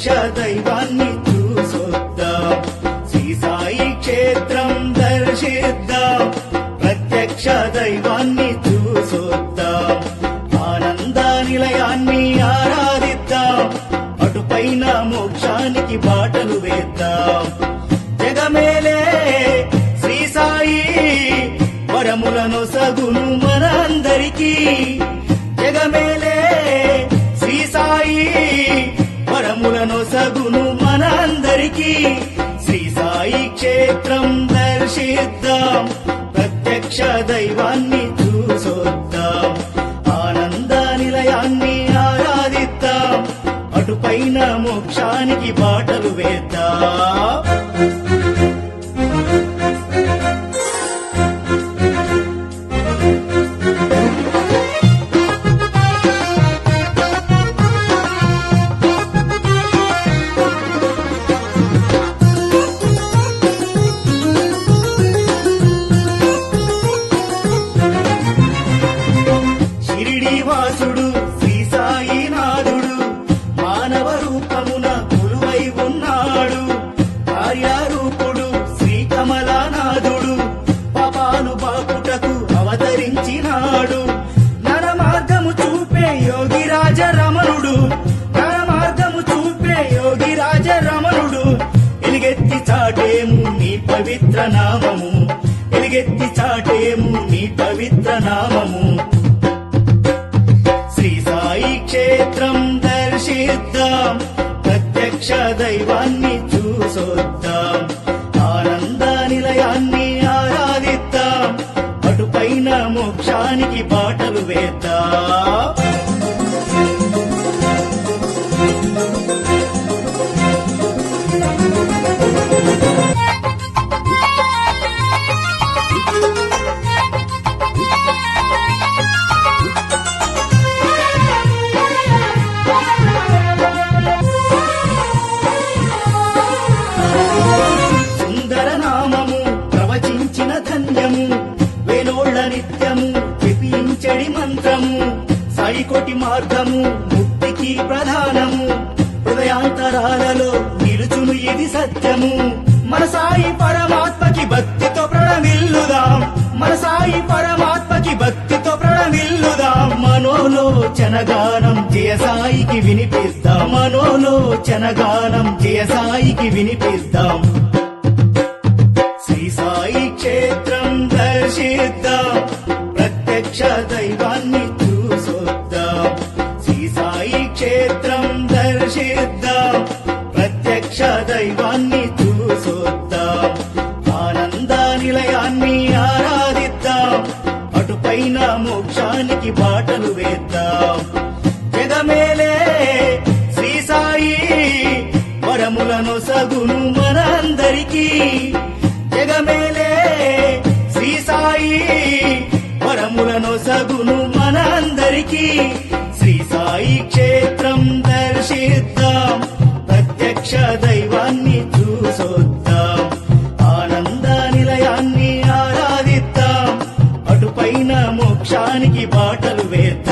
ప్రత్యక్ష దైవాన్ని చూసొద్దాం. శ్రీ సాయి క్షేత్రం దర్శిద్దాం. ప్రత్యక్ష దైవాన్ని చూసొద్దాం. ఆనంద నిలయాన్ని ఆరాధిద్దాం. అటుపైన మోక్షానికి బాటలు వేద్దాం. జగమేలే శ్రీ సాయి వరములను సగును మనందరికీ. జగమే సాయికి శ్రీ సాయి క్షేత్రం దర్శిద్దాం. ప్రత్యక్ష దైవాన్ని చూసొద్దాం. ఆనంద నిలయాన్ని ఆరాధిద్దాం. అటుపైన మోక్షానికి బాటలు వేద్దాం. చాటేము నీ పవిత్ర నామము. ఎలుగెత్తి చాటేము నీ పవిత్ర నామము. శ్రీ సాయి క్షేత్రం దర్శిద్దాం. ప్రత్యక్ష దైవాన్ని చూసొద్దాం. ఆనంద నిలయాన్ని ఆరాధిద్దాం. అటుపైన మోక్షానికి పాటలు వేద్దాం. కోటి మార్గము ముక్తికి ప్రధానము. హృదయాంతరాలలో నిలుచును ఇది సత్యము. మన సాయి పరమాత్మకి భక్తితో ప్రణమిల్లుదాం. మన సాయి పరమాత్మకి భక్తితో ప్రణమిల్లుదాం. మనోలోచనగానం జయ సాయికి వినిపిస్తాం. మనోలోచనగానం జయ సాయికి వినిపిస్తాం. మోక్షానికి బాటలు వేద్దాం. జగమేలే శ్రీ సాయి వరములను సగును మనందరికీ. జగమేలే శ్రీ సాయి వరములను సగును మనందరికీ. శ్రీ సాయి క్షేత్రం ధర మోక్షానికి బాటలు వేద్దాం